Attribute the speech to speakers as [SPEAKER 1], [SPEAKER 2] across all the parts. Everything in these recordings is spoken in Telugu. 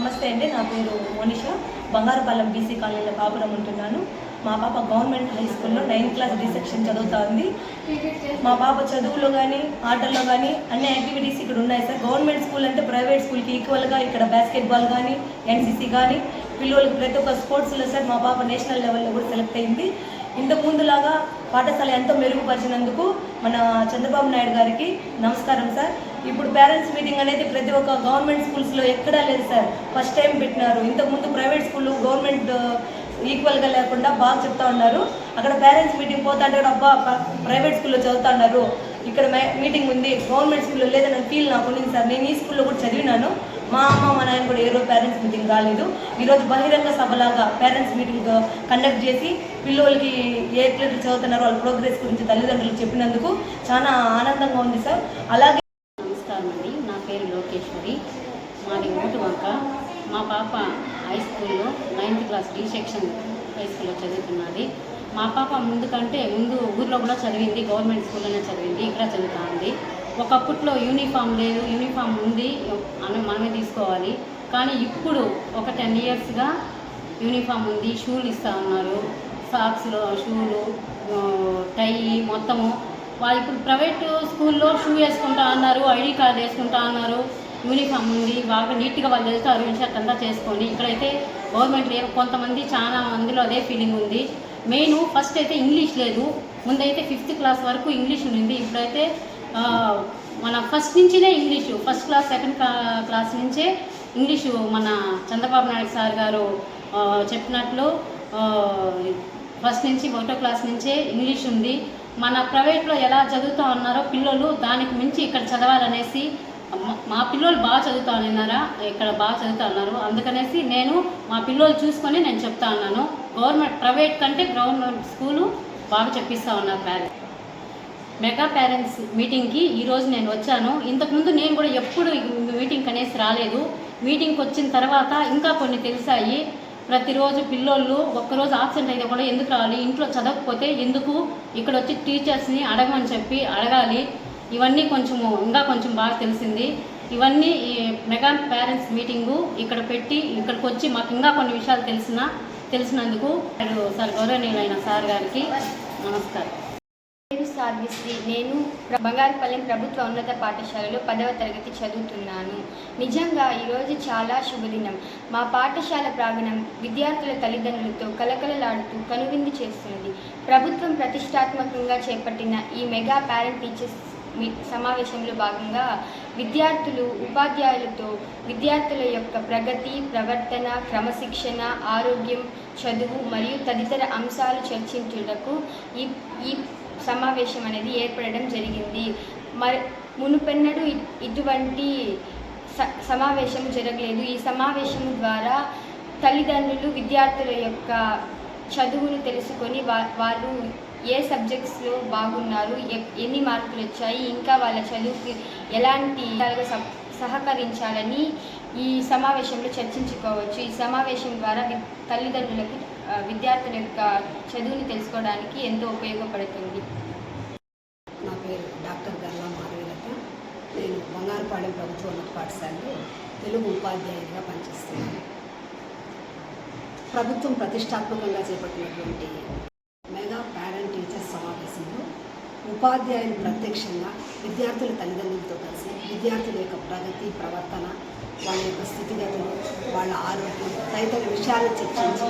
[SPEAKER 1] నమస్తే అండి నా పేరు మోనిష. బంగారుపాలెం బీసీ కాలనీలో కాపురం ఉంటున్నాను. మా పాప గవర్నమెంట్ హై స్కూల్లో నైన్త్ క్లాస్ డి సెక్షన్ చదువుతా ఉంది మా పాప చదువులో కానీ ఆటల్లో కానీ అన్ని యాక్టివిటీస్ ఇక్కడ ఉన్నాయి సార్. గవర్నమెంట్ స్కూల్ అంటే ప్రైవేట్ స్కూల్కి ఈక్వల్గా ఇక్కడ బాస్కెట్బాల్ కానీ ఎన్సీసీ కానీ పిల్లలకి ప్రతి ఒక్క స్పోర్ట్స్లో సార్ మా పాప నేషనల్ లెవెల్లో కూడా సెలెక్ట్ అయింది. ఇంతకు ముందులాగా పాఠశాల ఎంతో మెరుగుపరిచినందుకు మన చంద్రబాబు నాయుడు గారికి నమస్కారం సార్. ఇప్పుడు పేరెంట్స్ మీటింగ్ అనేది ప్రతి ఒక్క గవర్నమెంట్ స్కూల్స్లో ఎక్కడా లేదు సార్. ఫస్ట్ టైం పెట్టినారు. ఇంతకుముందు ప్రైవేట్ స్కూల్ గవర్నమెంట్ ఈక్వల్గా లేకుండా బాగా చెప్తా ఉన్నారు. అక్కడ పేరెంట్స్ మీటింగ్ పోతా అంటే కూడా అబ్బా ప్రైవేట్ స్కూల్లో చదువుతా ఉన్నారు. ఇక్కడ మే- మీటింగ్ ఉంది. గవర్నమెంట్ స్కూల్లో లేదని ఫీల్ నాకు ఉంది సార్. నేను ఈ స్కూల్లో కూడా చదివినాను. మా అమ్మ మా నాయన కూడా ఏ రోజు పేరెంట్స్ మీటింగ్ రాలేదు. ఈరోజు బహిరంగ సభలాగా పేరెంట్స్ మీటింగ్ కండక్ట్ చేసి పిల్లలకి ఏ క్లాస్ చదువుతున్నారో వాళ్ళ ప్రోగ్రెస్ గురించి తల్లిదండ్రులు చెప్పినందుకు చాలా ఆనందంగా ఉంది సార్. అలాగే
[SPEAKER 2] పేరు లోకేశ్వరి మాది వంక మా పాప హై స్కూల్లో ninth class D section high స్కూల్లో చదువుతున్నది. మా పాప ముందు కంటే ముందు ఊర్లో కూడా చదివింది గవర్నమెంట్ స్కూల్లోనే చదివింది ఇక్కడ చదువుతా ఉంది ఒకప్పట్లో యూనిఫామ్ లేదు యూనిఫామ్ ఉంది అని మనమే తీసుకోవాలి. కానీ ఇప్పుడు ఒక టెన్ ఇయర్స్గా యూనిఫామ్ ఉంది షూలు ఇస్తూ ఉన్నారు. సాక్స్లో షూలు టై మొత్తము వాళ్ళు ఇప్పుడు ప్రైవేట్ స్కూల్లో షూ వేసుకుంటా అన్నారు ఐడి కార్డ్ వేసుకుంటా అన్నారు. యూనిఫామ్ ఉంది బాగా నీట్గా వాళ్ళు వెళ్తారు ఇన్షర్ట్ అంతా చేసుకొని ఇక్కడైతే గవర్నమెంట్ కొంతమంది చాలా మందిలో అదే ఫీలింగ్ ఉంది. మెయిన్ ఫస్ట్ అయితే ఇంగ్లీష్ లేదు. ముందైతే ఫిఫ్త్ క్లాస్ వరకు ఇంగ్లీష్ ఉంది ఇప్పుడైతే మన first నుంచినే English first class second class నుంచే ఇంగ్లీషు మన చంద్రబాబు నాయుడు సార్ గారు చెప్పినట్లు ఫస్ట్ నుంచి ఒకటో క్లాస్ నుంచే ఇంగ్లీష్ ఉంది. మన ప్రైవేట్లో ఎలా చదువుతూ ఉన్నారో పిల్లలు దానికి మించి ఇక్కడ చదవాలనేసి మా పిల్లలు బాగా చదువుతా ఉన్నారా? ఇక్కడ బాగా చదువుతా ఉన్నారు. అందుకనేసి నేను మా పిల్లలు చూసుకొని నేను చెప్తా ఉన్నాను. గవర్నమెంట్ ప్రైవేట్ కంటే గవర్నమెంట్ స్కూలు బాగా చెప్పిస్తా ఉన్నారు పేరెంట్స్ మెగా పేరెంట్స్ మీటింగ్కి ఈరోజు నేను వచ్చాను. ఇంతకుముందు నేను కూడా ఎప్పుడు మీటింగ్కి మీటింగ్ అనేసి రాలేదు. మీటింగ్కి వచ్చిన తర్వాత ఇంకా కొన్ని తెలిసాయి. ప్రతిరోజు పిల్లోళ్ళు ఒక్కరోజు ఆబ్సెంట్ అయితే కూడా ఎందుకు రావాలి? ఇంట్లో చదవకపోతే ఎందుకు ఇక్కడ వచ్చి టీచర్స్ని అడగమని చెప్పి అడగాలి? ఇవన్నీ కొంచెము ఇంకా కొంచెం బాగా తెలిసింది. ఇవన్నీ ఈ మెగా పేరెంట్స్ మీటింగు ఇక్కడ పెట్టి ఇక్కడికి వచ్చి మాకు ఇంకా కొన్ని విషయాలు తెలిసిన తెలిసినందుకు సార్ గౌరవనీయులైన సార్ గారికి నమస్కారం.
[SPEAKER 3] పేరు నేను బంగారుపల్లెం ప్రభుత్వ ఉన్నత పాఠశాలలో పదవ తరగతి చదువుతున్నాను. నిజంగా ఈరోజు చాలా శుభదినం. మా పాఠశాల ప్రాంగణం విద్యార్థుల తల్లిదండ్రులతో కలకలలాడుతూ కనువిందు చేస్తున్నది. ప్రభుత్వం ప్రతిష్టాత్మకంగా చేపట్టిన ఈ మెగా పేరెంట్ టీచర్స్ సమావేశంలో భాగంగా విద్యార్థులు ఉపాధ్యాయులతో విద్యార్థుల యొక్క ప్రగతి ప్రవర్తన క్రమశిక్షణ ఆరోగ్యం చదువు మరియు తదితర అంశాలు చర్చించుటకు ఈ ఈ సమావేశం అనేది ఏర్పడడం జరిగింది. మరి మునుపెన్నడూ ఇటువంటి స సమావేశం జరగలేదు. ఈ సమావేశం ద్వారా తల్లిదండ్రులు విద్యార్థుల యొక్క చదువును తెలుసుకొని వా వాళ్ళు ఏ సబ్జెక్ట్స్లో బాగున్నారు ఎన్ని మార్కులు వచ్చాయి ఇంకా వాళ్ళ చదువుకి ఎలాంటి విధాలుగా సహకరించాలని ఈ సమావేశంలో చర్చించుకోవచ్చు. ఈ సమావేశం ద్వారా తల్లిదండ్రులకు విద్యార్థుల యొక్క చదువుని తెలుసుకోవడానికి ఎంతో ఉపయోగపడుతుంది.
[SPEAKER 4] నా పేరు డాక్టర్ గల్లా మాధవీలత. నేను బంగారుపాలెం ప్రభుత్వ ఉన్నత పాఠశాలలో తెలుగు ఉపాధ్యాయునిగా పనిచేస్తున్నాను. ప్రభుత్వం ప్రతిష్టాత్మకంగా చేపట్టినటువంటి మెగా పేరెంట్ టీచర్స్ సమావేశంలో ఉపాధ్యాయులు ప్రత్యక్షంగా విద్యార్థుల తల్లిదండ్రులతో కలిసి విద్యార్థుల యొక్క ప్రగతి ప్రవర్తన వాళ్ళ యొక్క స్థితిగతులు వాళ్ళ ఆరోగ్యం తదితర విషయాలు చర్చించి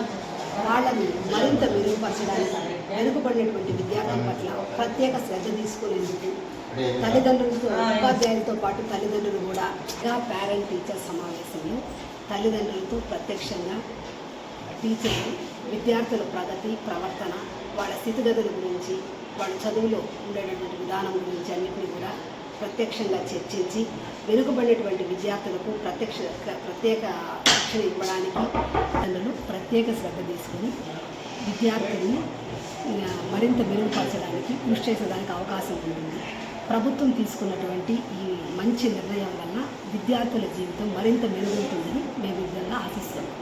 [SPEAKER 4] వాళ్ళని మరింత మెరుగుపరచడానికి వెనుకబడినటువంటి విద్యార్థుల పట్ల ప్రత్యేక శ్రద్ధ తీసుకునేందుకు తల్లిదండ్రులతో ఉపాధ్యాయులతో పాటు తల్లిదండ్రులు కూడా పేరెంట్ టీచర్ సమావేశంలో తల్లిదండ్రులతో ప్రత్యక్షంగా టీచర్లు విద్యార్థుల ప్రగతి ప్రవర్తన వాళ్ళ స్థితిగతుల గురించి వాళ్ళ చదువులో ఉండేటటువంటి విధానం గురించి అన్నింటినీ కూడా ప్రత్యక్షంగా చర్చించి వెనుకబడినటువంటి విద్యార్థులకు ప్రత్యక్ష ప్రత్యేక శిక్షణ ఇవ్వడానికి తల్లిదండ్రులు ప్రత్యేక శ్రద్ధ తీసుకొని విద్యార్థుల్ని మరింత మెరుగుపరచడానికి కృషి చేసేదానికి అవకాశం ఉంటుంది. ప్రభుత్వం తీసుకున్నటువంటి ఈ మంచి నిర్ణయం వల్ల విద్యార్థుల జీవితం మరింత మెరుగుతుందని మేము విధంగా ఆశిస్తున్నాం.